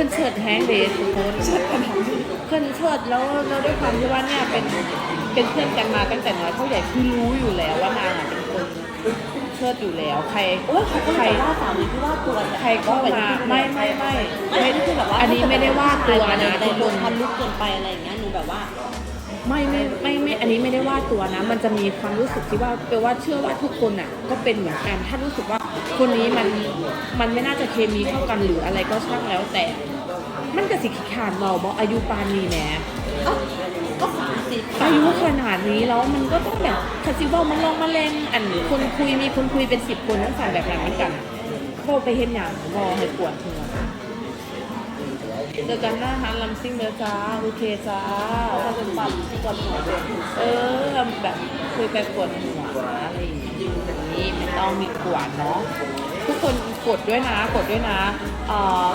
ขึ้นเชิดแฮงเดย์ทุกคนขึ้นเชิดแล้วแล้วด้วยความที่ว่าเนี่ยเป็นเป็นเพื่อนกันมาตั้งแต่น้อยเท่าใหญ่คือรู้อยู่แล้วว่านางอะเป็นคนเชิดอยู่แล้ว ใครโอ้ยเขาก็ใครเลยว่าสามีที่ว่าตัวยใครก็มาไม่ไม่ไม่ไม่ได้คือแบบว่าอันนี้ไม่ได้ว่าตัวนะแต่ทุกคนทำลุกเกินไปอะไรอย่างเงี้ยหนูแบบว่า ไม่ไม่ไม่ไม่อันนี้ไม่ได้ว่าตัวนะ มันจะมีความรู้สึกที่ว่าแปลว่าเชื่อว่าทุกคนอะ ก็เป็นเหมือนกัน ถ้ารู้สึกว่าคนนี้มันมันไม่น่าจะเคมีเข้ากันหรืออะไรก็ช่างแล้วแต่ มันก็สิขี้ขานเราบอกอายุปานนี้แหมเอ้าก็สามสิบอายุขนาดนี้แล้วมันก็ต้องแบบคาซิเบิลมันลองมาแรงอันคนคุยมีคนคุยเป็นสิบคนทั้งสายแบบนั้นเหมือนกันโทรไปเห็นอย่างบอให้ปวดหัว เจอกันหน้าฮันลำซิ่งเด้อจ้าโอเคจ้าเขาเป็นความที่ก่อนหัวเลยเออแบบคุยไปปวดหัวอะไรอย่างนี้ไม่ต้องมีกวนเนาะทุกคนกดด้วยนะกดด้วยนะเอ่อ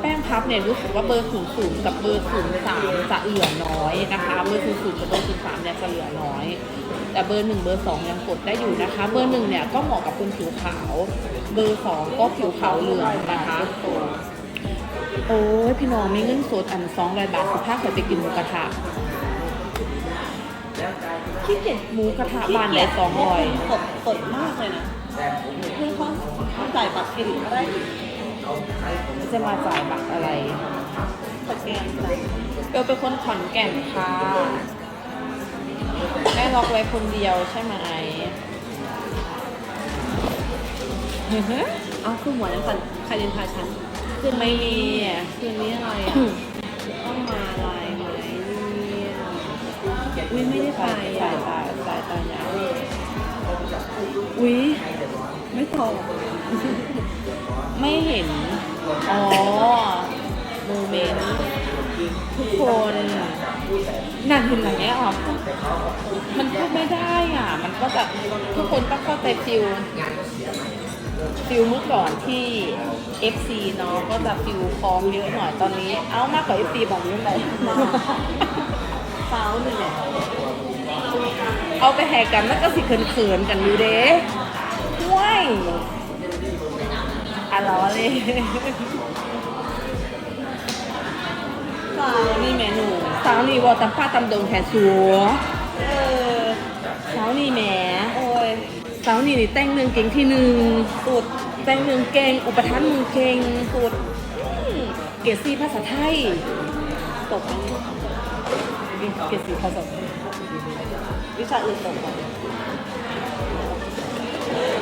แป้งพับเนี่ยรู้สึกว่าเบอร์ศูนย์ศูนย์กับเบอร์ศูนย์สามจะเหลือน้อยนะคะ เบอร์ศูนย์ศูนย์กับเบอร์ศูนย์สามเนี่ยจะเหลือน้อย แต่เบอร์หนึ่งเบอร์สองยังกดได้อยู่นะคะ เบอร์หนึ่งเนี่ยก็เหมาะกับคนผิวขาว เบอร์สองก็ผิวขาวเหลืองนะคะ โอ้ยพี่น้องมีเงินสดอันสองร้อยบาทสิบห้าเคยไปกินหมูกระทะขี้เกียจหมูกระทะบ้านไหนสองร้อยสดสดมากเลยนะเพื่อนเขาเขาจ่ายบัตรเครดิตก็ได้จะมาจ่ายบัตรอะไรสแกนจ่ายเบลเป็นคนขอนแก่นค่ะแม่ล็อกไว้คนเดียวใช่ไหมเอาคือหัวนั้นก่อนใครเรียนพาฉัน คือไม่มีอะคืนนี้อะไรอะต้องมาอะไรไหมเนี่ยอุ้ยไม่ได้ไปสายอะสายตาสายตายาวอุ๊ยไม่ตอบไม่เห็น อ๋อโมเมนต์ทุกคนนั่นเห็นอะไรเนี้ยอ๋อมันพูดไม่ได้อะ มันก็แบบทุกคนต้องเข้าใจฟิล ฟิลเมื่อก่อนที่ FC เนาะก็จะฟิลฟองเยอะหน่อยตอนนี้ เอามากกว่า FC บอกเรื่องอะไรสาวหนึ่งเนี่ยเอาไปแหกกันแล้วก็สิเขินๆกันอยู่เด้ว้ายอะล้อเลยสาวนี่เมนูสาวนี่วอตำป้าตำดงแทสัวเออสาวนี่แหม โอ้ยสาวนี่นี่แต่งหนึ่งเก่งที่หนึ่งสุดแต่งหนึ่งเก่งอุปทานหนึ่งเก่งสุดอืมเกรดซีภาษาไทยตกไหมเนี่ยเกรดซีภาษาไทยวิชาอื่นตกไหม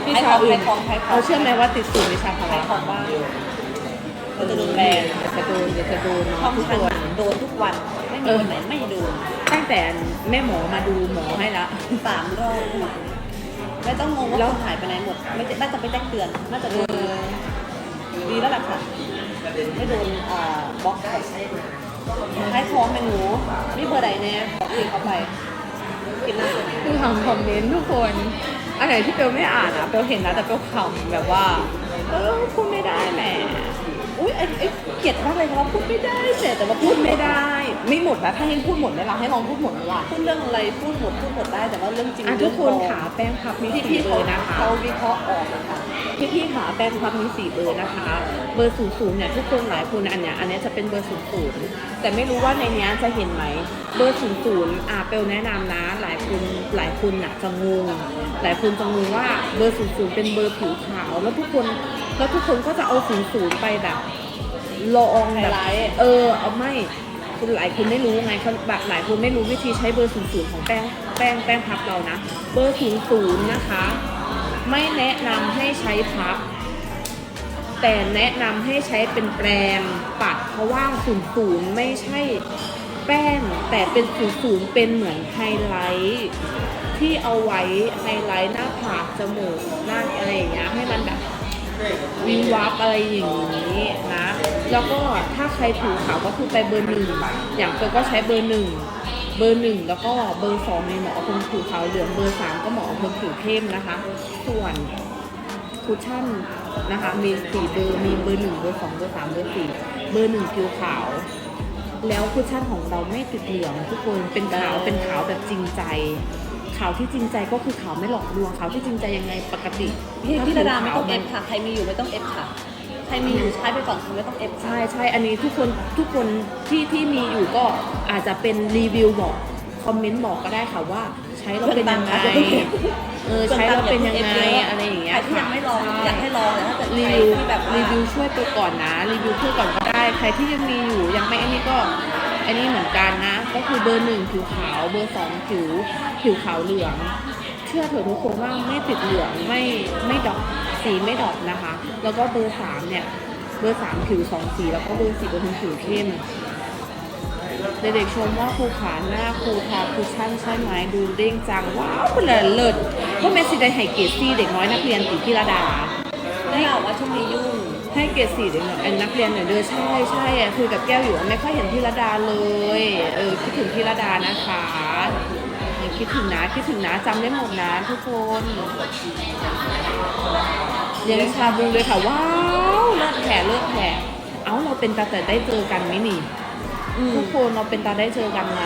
วิชาอื่นขายของขายของเอาเชื่อไหมว่าติดศูนย์วิชาพใครละของบ้างเราจะโดนแรแบงนเดี๋ยวจะโดนเดี๋ยวจะโดนห้อเนาะงทุกฉันคนโดนทุกวันไม่มีวันไหนไม่โดนตั้งแต่แม่หมอมาดูหมอให้ละสามรอบ ไม่ต้องงงว่าแล้วคนหายไปไหนหมดไม่น่าจะไปแจ้งเตือนน่าจะโดนดีแล้วแหละค่ะไม่โดนอ่าบล็อกให้ท้องเมนูนี่เบอร์ใดแน่ขออีกเอาไปกินล่าสุดคือทำคอมเมนต์ทุกคนอันไหนที่เปลไม่อ่านอะเปลเห็นนะแต่เปลขำแบบว่าเออพูดไม่ได้แหม อุ้ยไอ้ไอ้เกลียดมากเลยเพราะว่าพูดไม่ได้เสียแต่ว่าพูพูดดไม่ไม่ได้ได้ ไม่หมดนะถ้าให้พูดหมดไหมล่ะให้ลองพูดหมดไหมล่ะพูดเรื่องอะไรพูดหมดพูดหมดได้แต่ว่าเรื่องจริงอะทุกคนขาแป้งพับมีที่สี่พี่เบเขาอร์นะคะ เขาวิเคราะห์ออกนะคะพี่พี่ขาแป้งพับมีสี่เบอร์นะคะ เบอร์ศูนย์ศูนย์เนี่ยทุกคนหลายคนอันเนี้ยอันเนี้ยจะเป็นเบอร์ศูนย์ศูนย์แต่ไม่รู้ว่าในเนี้ยจะเห็นไหมเบอร์ศูนย์ศูนย์อะเปลแนะนำนะ หลายคนหลายคนน่ะจะงงหลายคนจะงงว่าเบอร์ศูนย์ศูนย์เป็นเบอร์ผิวขาวแล้วทุกคน แล้วทุกคนก็จะเอาศูนย์ศูนย์ไปแบบลองแบบไฮไลท์เออเอาไม่คุณหลายคนไม่รู้ไงเขาแบบหลายคนไม่รู้วิธีใช้เบอร์ศูนย์ศูนย์ของแป้งแป้งแป้งพับเรานะ เบอร์ศูนย์ศูนย์นะคะ ไม่แนะนำให้ใช้พับ แต่แนะนำให้ใช้เป็นแปรงปัด เพราะว่าศูนย์ศูนย์ไม่ใช่แป้งแต่เป็นศูนย์ศูนย์เป็นเหมือนไฮไลท์ที่เอาไว้ไฮไลท์หน้าผากจมูกหน้าอะไรอย่างเงี้ยให้มันแบบ วิวับอะไรอย่างนี้นะ แล้วก็ถ้าใครผิวขาวก็คือไปเบอร์หนึ่งอย่างเธอก็ใช้เบอร์หนึ่งเบอร์หนึ่งแล้วก็เบอร์สองในเหมาะกับคนผิวขาวเหลืองเบอร์สามก็เหมาะกับคนผิวเข้มนะคะ ส่วนคุชชั่นนะคะมีสี่เบอร์มีเบอร์หนึ่งเบอร์สองเบอร์สามเบอร์สี่เบอร์หนึ่งผิวขาว แล้วคุชชั่นของเราไม่ติดเหลืองทุกคนเป็นขาวเป็นขาวแบบจริงใจ ขาวที่จริงใจก็คือขาวไม่หลอกลวงขาวที่จริงใจยังไงปกติพี่ถ้พี่ระดาไม่ผิวต้องขวเอฟค่ะ ใครมีอยู่ไม่ต้องเอฟค่ะ ใครมีอยู่ใช้ไปก่อนคุณไม่ต้องเอฟใช่ใช่อันนี้ทุกคนทุกคนที่ที่มีอยู่ก็อาจจะเป็นรีวิวบอกคอมเมนต์บอกก็ได้ค่ะว่า ใช้แล้วเป็นยังไงเออใช้แล้วเป็นยังไงอะไรอย่างเงี้ยใครที่ยังไม่ลองใช่อยากให้ลองแต่ถ้าเกิดรีใครวิวที่แบบว่ารีวิวช่วยไปก่อนนะ รีวิวช่วยก่อนก็ได้ ใครที่ยังมีอยู่ยังไม่อันนี้ก็ อันนี้เหมือนกันนะ ก็คือเบอร์หนึ่งผิวขาว เบอร์สองผิวผิวขาวเหลือง เชื่อเถอะทุกคนว่าไม่ติดเหลืองไม่ไม่ดอกสีไม่ดอกนะคะ แล้วก็เบอร์สามเนี่ย เบอร์สามผิวสองสี แล้วก็เบอร์สี่เป็นผิวเข้มเด็กๆชมว่าครูขาหน้าครูทาคุชชั่นใช่ไหมดูเด้งจัง ว้าวเป็นเลยเลิศก็เมสซี่ได้ไฮเกรดซี่เด็กน้อยนักเรียนตีพิรดาได้ข่าวว่าช่วงนี้ยุ่ง ให้เกรดสี่เด็กน้อยอันนักเรียนเนี่ยเด้อใช่ใช่อะคุยกับแก้วอยู่ว่าไม่ค่อยเห็นพิรดาเลยเออคิดถึงพิรดานะคะยังคิดถึงนะคิดถึงนะจำได้หมดนะทุกคนเลี้ยงชาบูเลยค่ะว้าวเลิศแผลเลิศแผลเอ้าเราเป็นตาแต่ได้เจอกันไหมนี่อืมทุกคนเราเป็นตาได้เจอกันไหม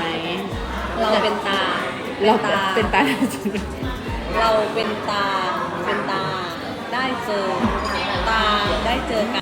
เราเป็นตาเราเป็นตาได้เจอเราเป็นตา เป็นตาได้ เจอตาได้เจอกัน